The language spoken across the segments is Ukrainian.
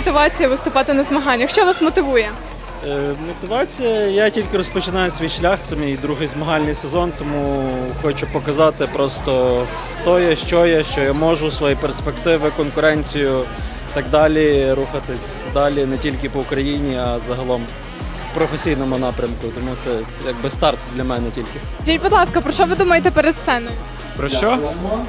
мотивація виступати на змаганнях? Що вас мотивує? Е, Мотивація, я тільки розпочинаю свій шлях, це мій другий змагальний сезон, тому хочу показати просто хто я, що я, що я можу, свої перспективи, конкуренцію і так далі, рухатись далі не тільки по Україні, а загалом в професійному напрямку. Тому це якби старт для мене тільки. Скажіть, будь ласка, про що ви думаєте перед сценою? Про що?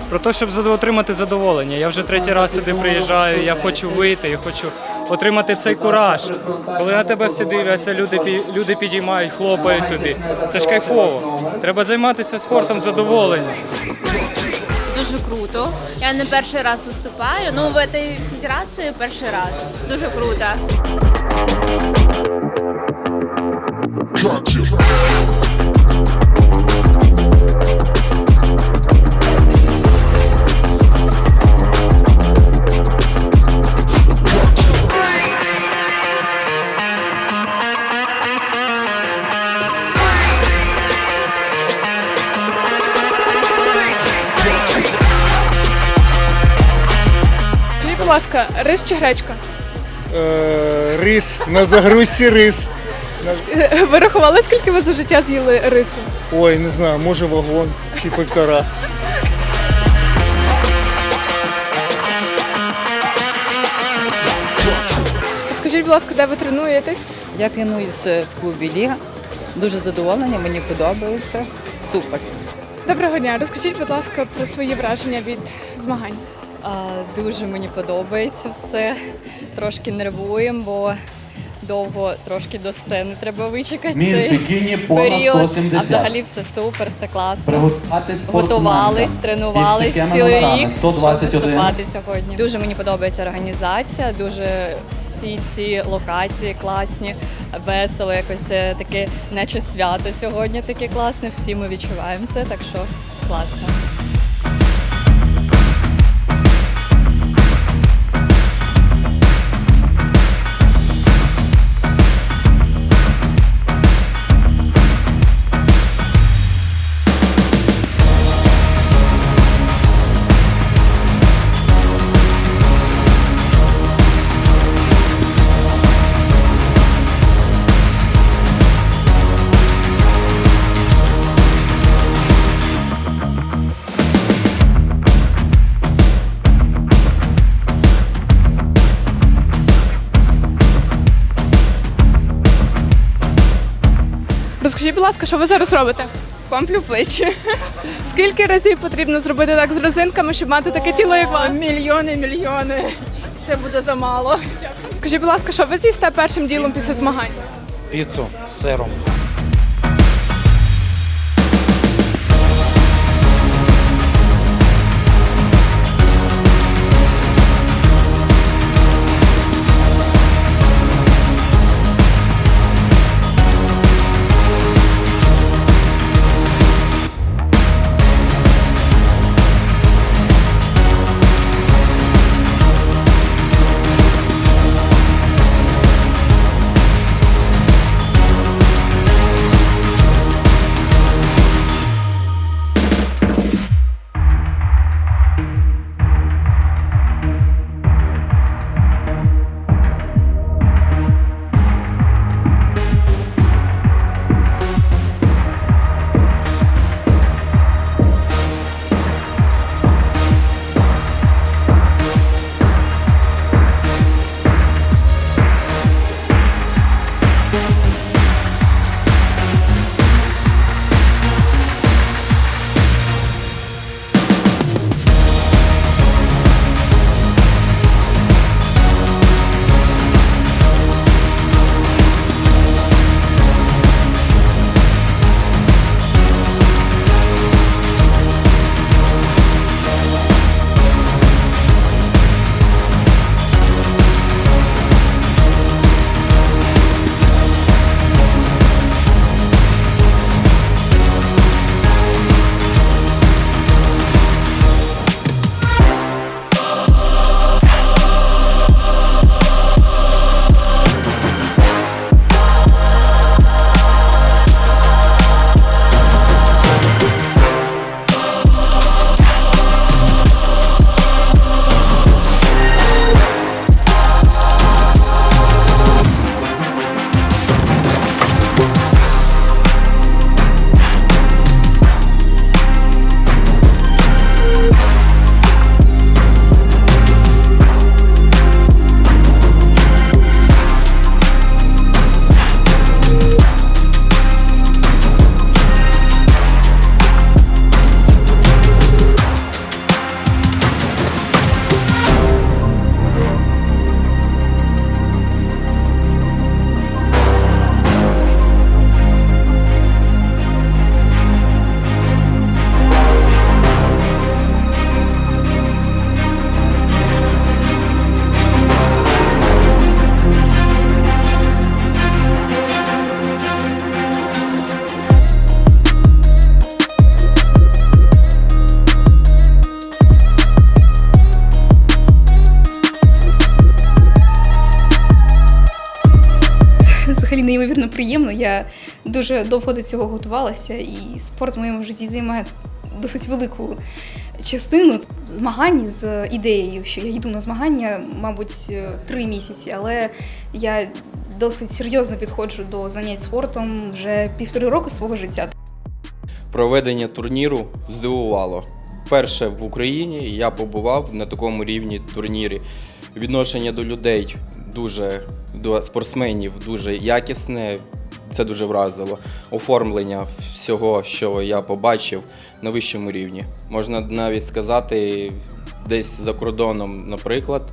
Про те, щоб отримати задоволення. Я вже третій раз сюди приїжджаю, я хочу вийти, я хочу отримати цей кураж. Коли на тебе всі дивляться, люди, люди підіймають, хлопають тобі. Це ж кайфово. Треба займатися спортом з задоволенням. Дуже круто. Я не перший раз виступаю. Ну, в цій федерації перший раз. Дуже круто. Скажіть, будь ласка, рис чи гречка? Е, рис, на загрузці рис. Е, Ви рахували, скільки ви за життя з'їли рису? Ой, не знаю, може вагон чи півтора. Скажіть, будь ласка, де ви тренуєтесь? Я тренуюся в клубі Ліга. Дуже задоволена, мені подобається. Супер. Доброго дня. Розкажіть, будь ласка, про свої враження від змагань. Дуже мені подобається все. Трошки нервуємо, бо довго трошки до сцени треба вичекати Міс цей бікіні понад період. 170. А взагалі все супер, все класно. Приготувати Готувались, тренувались Із такими цілий номерами. рік, щоб 121. виступати сьогодні. Дуже мені подобається організація, дуже всі ці локації класні, весело, якось е, таке, наче свято сьогодні таке класне. Всі ми відчуваємо це, так що класно. Ласка, що ви зараз робите? Помплю плечі. Скільки разів потрібно зробити так з резинками, щоб мати таке тіло, як вам? вас? Мільйони, мільйони. Це буде замало. Скажіть, будь ласка, що ви з'їсте першим ділом після змагань? піцу з сиром. Неймовірно приємно. Я дуже довго до цього готувалася, і спорт в моєму житті займає досить велику частину змагань з ідеєю, що я йду на змагання, мабуть, три місяці, але я досить серйозно підходжу до занять спортом вже півтори роки свого життя. Проведення турніру здивувало. Перше в Україні я побував на такому рівні турнірі. Відношення до людей дуже до спортсменів дуже якісне. Це дуже вразило. Оформлення всього, що я побачив на вищому рівні. Можна навіть сказати, десь за кордоном, наприклад,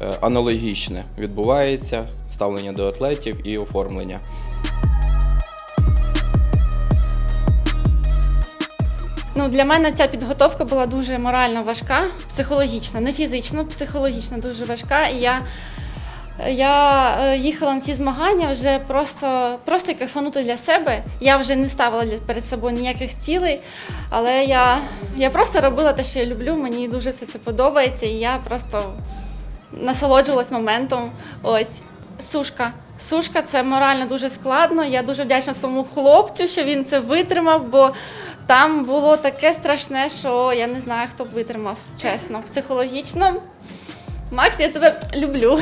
е, аналогічне відбувається ставлення до атлетів і оформлення. Ну, для мене ця підготовка була дуже морально важка, психологічна, не фізично, психологічно дуже важка. І я, я е, їхала на ці змагання вже просто, просто кайфанути для себе. Я вже не ставила перед собою ніяких цілей, але я, я просто робила те, що я люблю. Мені дуже все це подобається, і я просто насолоджувалась моментом. Ось сушка. Сушка це морально дуже складно. Я дуже вдячна своєму хлопцю, що він це витримав, бо там було таке страшне, що я не знаю, хто б витримав, чесно. Психологічно. Макс, я тебе люблю.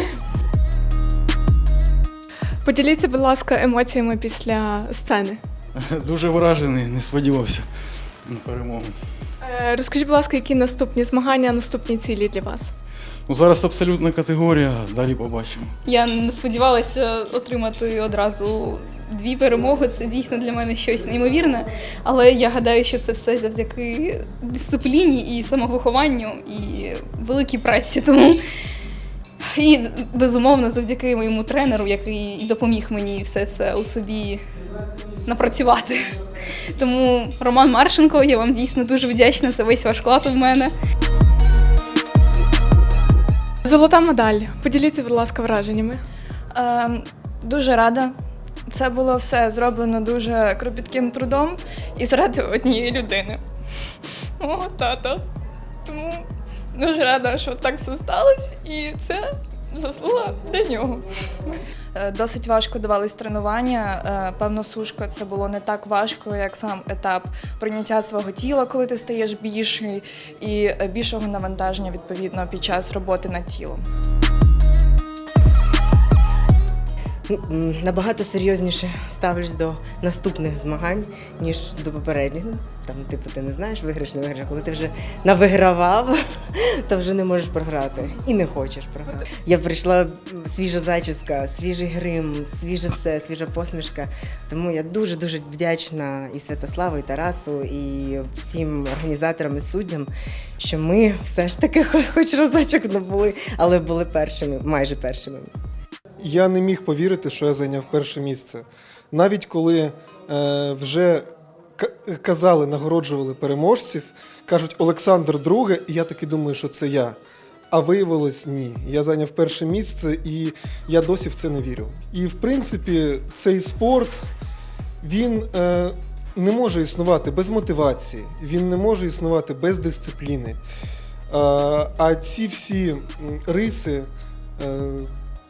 Поділіться, будь ласка, емоціями після сцени. Дуже вражений, не сподівався на перемогу. Е, Розкажіть, будь ласка, які наступні змагання, наступні цілі для вас? Ну, зараз абсолютна категорія, далі побачимо. Я не сподівалася отримати одразу дві перемоги. Це дійсно для мене щось неймовірне. Але я гадаю, що це все завдяки дисципліні і самовихованню і великій праці. Тому і безумовно завдяки моєму тренеру, який допоміг мені все це у собі напрацювати. Тому Роман Маршенко, я вам дійсно дуже вдячна за весь ваш вклад в мене. Золота медаль. Поділіться, будь ласка, враженнями. Ем, дуже рада. Це було все зроблено дуже кропітким трудом і заради однієї людини. Мого тата. Тому дуже рада, що так все сталося, і це заслуга для нього. Е, Досить важко давались тренування. Е, Певно, сушка це було не так важко, як сам етап прийняття свого тіла, коли ти стаєш більший, і е, більшого навантаження відповідно під час роботи над тілом. Набагато серйозніше ставлюсь до наступних змагань, ніж до попередніх. Ну, Там, типу, ти не знаєш, виграш, не виграш. Коли ти вже навигравав, то вже не можеш програти. І не хочеш програти. Я прийшла свіжа зачіска, свіжий грим, свіже все, свіжа посмішка. Тому я дуже-дуже вдячна і Святославу, і Тарасу, і всім організаторам і суддям, що ми все ж таки хоч разочок не були, але були першими, майже першими. Я не міг повірити, що я зайняв перше місце. Навіть коли е, вже казали, нагороджували переможців, кажуть Олександр друге, і я таки думаю, що це я. А виявилось ні. Я зайняв перше місце, і я досі в це не вірю. І в принципі, цей спорт він е, не може існувати без мотивації, він не може існувати без дисципліни. Е, а ці всі риси. Е,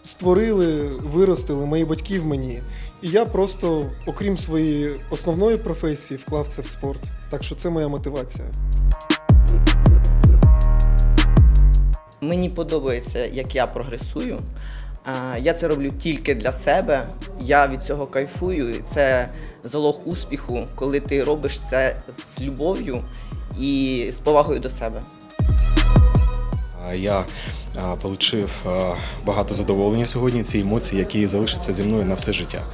створили, виростили мої батьки в мені. І я просто, окрім своєї основної професії, вклав це в спорт. Так що це моя мотивація. Мені подобається, як я прогресую. Я це роблю тільки для себе. Я від цього кайфую. І це залог успіху, коли ти робиш це з любов'ю і з повагою до себе. Я отримав багато задоволення сьогодні, ці емоції, які залишаться зі мною на все життя.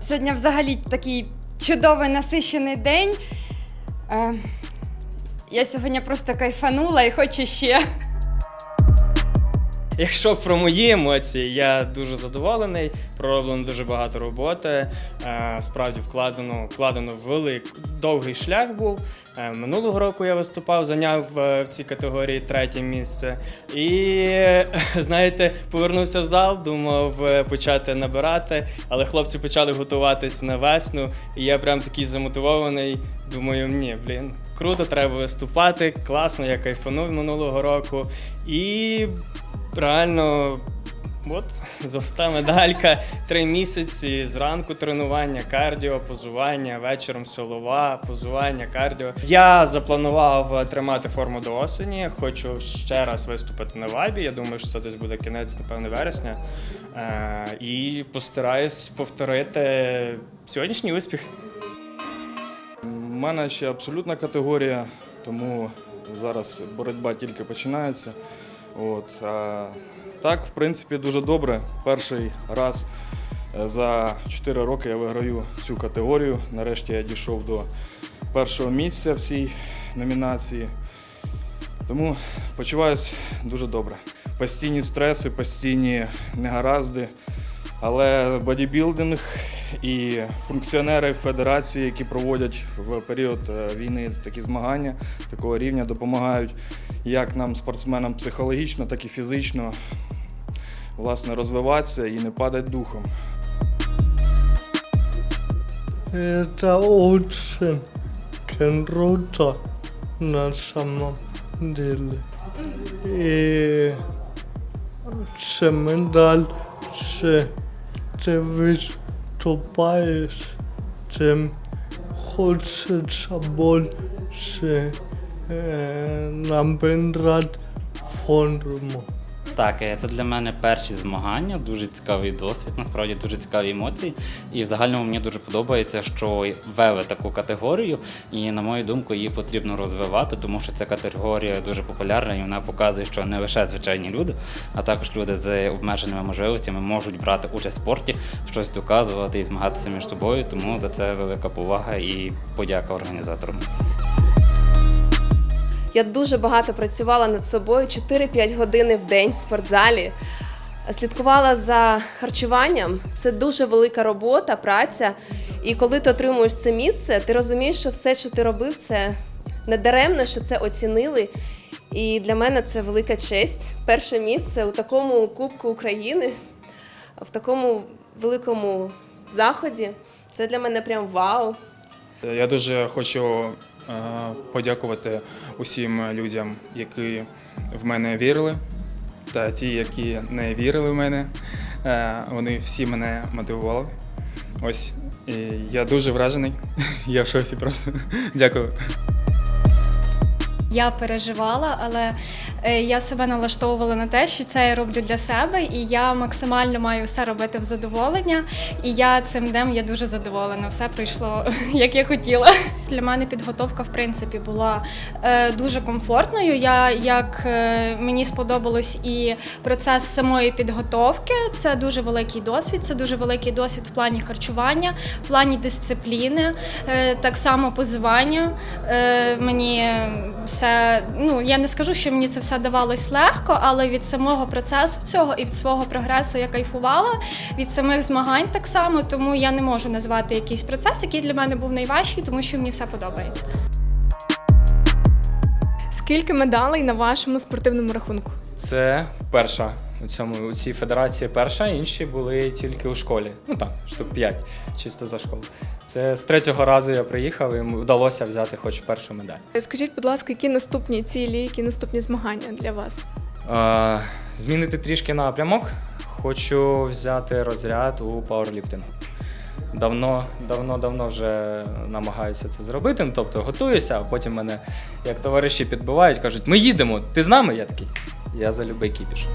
Сьогодні взагалі такий чудовий насичений день. Е, Я сьогодні просто кайфанула і хочу ще. Якщо про мої емоції, я дуже задоволений. Пророблено дуже багато роботи. Е, Справді вкладено, вкладено велик, довгий шлях був. Е, Минулого року я виступав, зайняв е, в цій категорії третє місце. І знаєте, повернувся в зал, думав почати набирати, але хлопці почали готуватись на весну. І я прям такий замотивований. Думаю, ні, блін, круто, треба виступати. Класно, я кайфанув минулого року. І реально От золота медалька, три місяці зранку тренування, кардіо, позування, вечором силова, позування, кардіо. Я запланував тримати форму до осені. Хочу ще раз виступити на вайбі. Я думаю, що це десь буде кінець, напевне, вересня. Е, і постараюсь повторити сьогоднішній успіх. У мене ще абсолютна категорія, тому зараз боротьба тільки починається. От, а, так, в принципі, дуже добре. Перший раз е, за 4 роки я виграю цю категорію. Нарешті я дійшов до першого місця в цій номінації. Тому почуваюся дуже добре. Постійні стреси, постійні негаразди. Але бодібілдинг і функціонери федерації, які проводять в період е, війни такі змагання такого рівня, допомагають як нам, спортсменам, психологічно, так і фізично власне, розвиватися і не падати духом. Это очень круто на самом деле. И чем дальше ты выступаешь, тем хочется больше э, набирать форму. Так, е, це для мене перші змагання, дуже цікавий досвід, насправді дуже цікаві емоції. І в загальному мені дуже подобається, що ввели таку категорію, і на мою думку, її потрібно розвивати, тому що ця категорія дуже популярна і вона показує, що не лише звичайні люди, а також люди з обмеженими можливостями можуть брати участь в спорті, щось доказувати і змагатися між собою. Тому за це велика повага і подяка організаторам. Я дуже багато працювала над собою 4-5 годин в день в спортзалі. Слідкувала за харчуванням. Це дуже велика робота, праця. І коли ти отримуєш це місце, ти розумієш, що все, що ти робив, це не даремно, що це оцінили. І для мене це велика честь. Перше місце у такому Кубку України, в такому великому заході. Це для мене прям вау. Я дуже хочу подякувати усім людям, які в мене вірили, та ті, які не вірили в мене. Е, Вони всі мене мотивували. Ось і я дуже вражений. Я в шоці просто. Дякую. Я переживала, але е, я себе налаштовувала на те, що це я роблю для себе, і я максимально маю все робити в задоволення. І я цим днем є дуже задоволена. Все пройшло як я хотіла. Для мене підготовка, в принципі, була е, дуже комфортною. Я як е, мені сподобалось і процес самої підготовки. Це дуже великий досвід. Це дуже великий досвід в плані харчування, в плані дисципліни, так само позування. Мені все, ну я не скажу, що мені це все давалось легко, але від самого процесу цього і від свого прогресу я кайфувала, від самих змагань так само, тому я не можу назвати якийсь процес, який для мене був найважчий, тому що мені все подобається. Скільки медалей на вашому спортивному рахунку? Це перша у цьому у цій федерації перша, інші були тільки у школі. Ну там штук 5, чисто за школу. Це з третього разу я приїхав і вдалося взяти хоч першу медаль. Скажіть, будь ласка, які наступні цілі, які наступні змагання для вас? Е, змінити трішки напрямок. Хочу взяти розряд у пауерліфтингу. Давно, давно, давно вже намагаюся це зробити. Ну, тобто готуюся, а потім мене як товариші підбивають, кажуть, ми їдемо, ти з нами? Я такий. Я за любий кіпіш.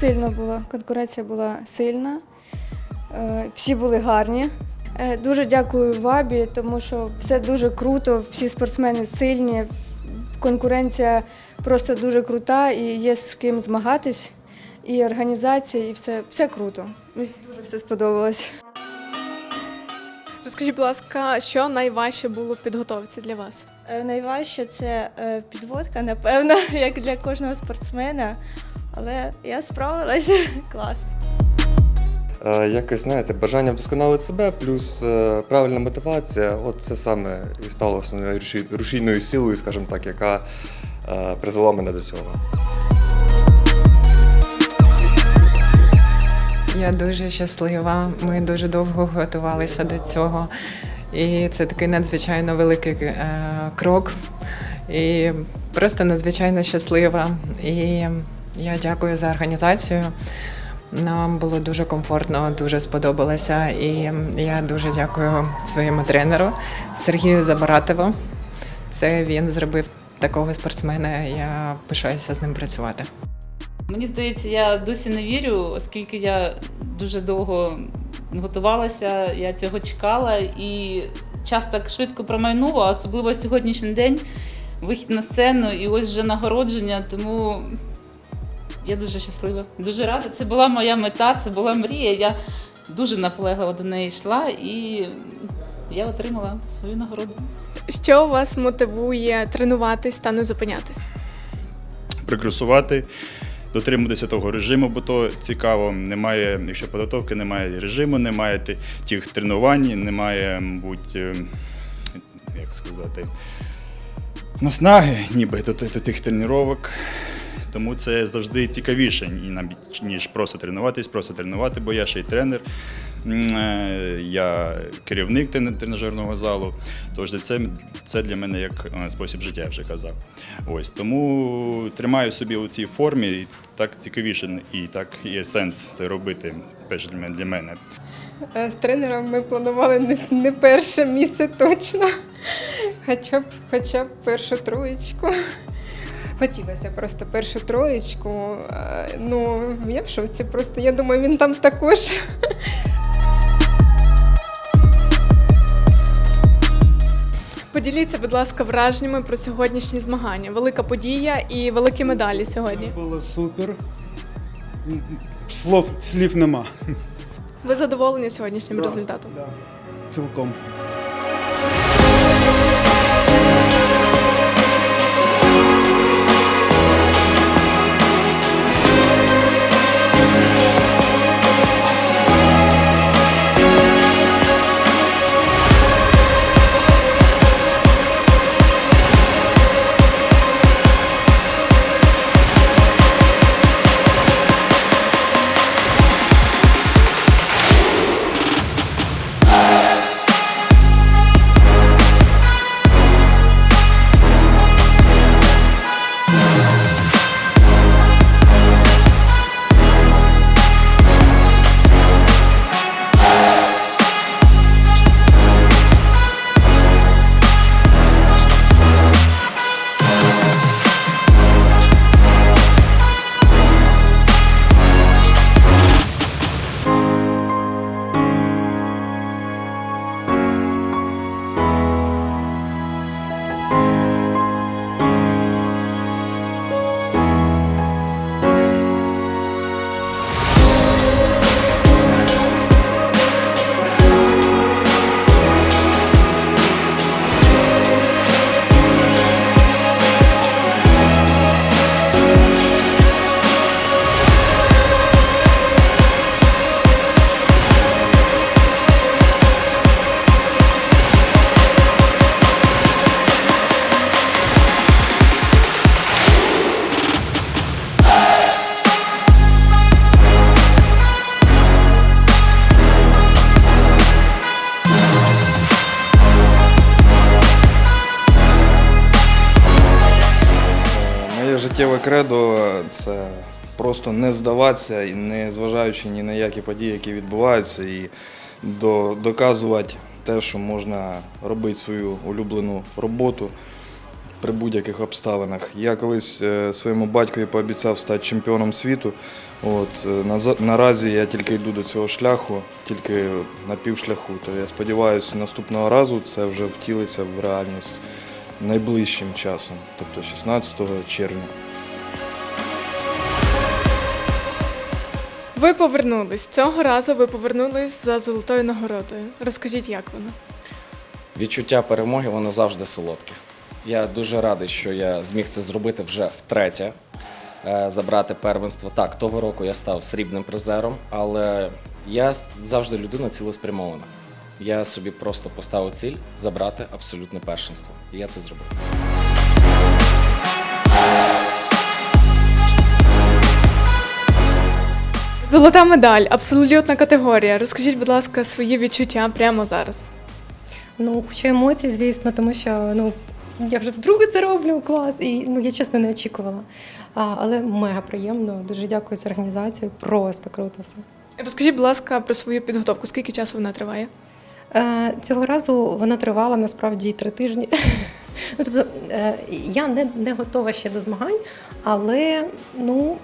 Сильно було, конкуренція була сильна, е, всі були гарні. Е, Дуже дякую Вабі, тому що все дуже круто, всі спортсмени сильні, конкуренція просто дуже крута і є з ким змагатись, і організація, і все, все круто. Мені дуже все сподобалось. Розкажіть, будь ласка, що найважче було в підготовці для вас? Е, Найважче це підводка, напевно, як для кожного спортсмена. Але я справилась. Клас. Е, Якось знаєте, бажання вдосконалити себе, плюс е, правильна мотивація от це саме і стало основною рушій- рушійною силою, скажімо так, яка е, призвела мене до цього. Я дуже щаслива. Ми дуже довго готувалися до цього. І це такий надзвичайно великий е, крок. І просто надзвичайно щаслива. І я дякую за організацію. Нам було дуже комфортно, дуже сподобалося. І я дуже дякую своєму тренеру Сергію Забаратову. Це він зробив такого спортсмена. Я пишаюся з ним працювати. Мені здається, я досі не вірю, оскільки я дуже довго готувалася, я цього чекала, і час так швидко промайнув, особливо сьогоднішній день, вихід на сцену і ось вже нагородження. Тому я дуже щаслива, дуже рада. Це була моя мета, це була мрія. Я дуже наполегливо до неї йшла і я отримала свою нагороду. Що вас мотивує тренуватись та не зупинятись? Прикрасувати, дотримуватися того режиму, бо то цікаво. Немає, якщо підготовки, немає режиму, немає тих тренувань, немає, мабуть, е, як сказати, наснаги, ніби до, до тих тренувань. Тому це завжди цікавіше, ніж просто тренуватись, просто тренувати, бо я ще й тренер, е, я керівник тренажерного залу. Тож це, це для мене як е, спосіб життя, я вже казав. Ось тому тримаю собі у цій формі, і так цікавіше, і так є сенс це робити перше для мене-. Е, З тренером ми планували не перше місце точно, хоча б, хоча б першу троєчку. Хотілося просто першу троєчку. Е, Ну, я в шоці просто. Я думаю, він там також. Поділіться, будь ласка, враженнями про сьогоднішні змагання. Велика подія і великі медалі сьогодні. Було супер. Слов, слів нема. Ви задоволені сьогоднішнім Да, результатом? Цілком. Моє життєве кредо це просто не здаватися і не зважаючи ні на які події, які відбуваються, і до, доказувати те, що можна робити свою улюблену роботу при будь-яких обставинах. Я колись е, своєму батькові пообіцяв стати чемпіоном світу. От, е, наразі я тільки йду до цього шляху, тільки на півшляху. То я сподіваюся, наступного разу це вже втілиться в реальність найближчим часом, тобто 16 червня. Ви повернулись. Цього разу ви повернулись за золотою нагородою. Розкажіть, як воно? Відчуття перемоги воно завжди солодке. Я дуже радий, що я зміг це зробити вже втретє. е, Забрати первенство. Так, того року я став срібним призером, але я завжди людина цілеспрямована. Я собі просто поставив ціль забрати абсолютне першинство. І я це зробив. Золота медаль, абсолютна категорія. Розкажіть, будь ласка, свої відчуття прямо зараз. Ну, куча емоцій, звісно, тому що ну, я вже вдруге це роблю, клас. І ну я чесно не очікувала. А, але мега приємно. Дуже дякую за організацію. Просто круто все. Розкажіть, будь ласка, про свою підготовку. Скільки часу вона триває? Е, Цього разу вона тривала насправді три тижні. Ну, тобто, е, я не, не готова ще до змагань, але ну,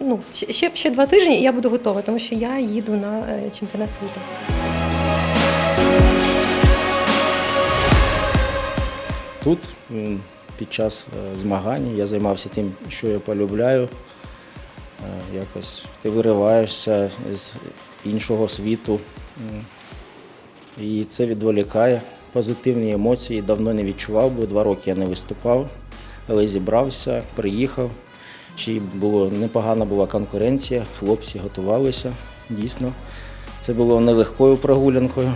ну, ще- ще, два тижні і я буду готова, тому що я їду на е, чемпіонат світу. Тут під час е, змагань я займався тим, що я полюбляю. Е, Якось ти вириваєшся з іншого світу. І це відволікає. Позитивні емоції давно не відчував, бо два роки я не виступав, але зібрався, приїхав. Ще й було непогана була конкуренція, хлопці готувалися. Дійсно, це було нелегкою прогулянкою.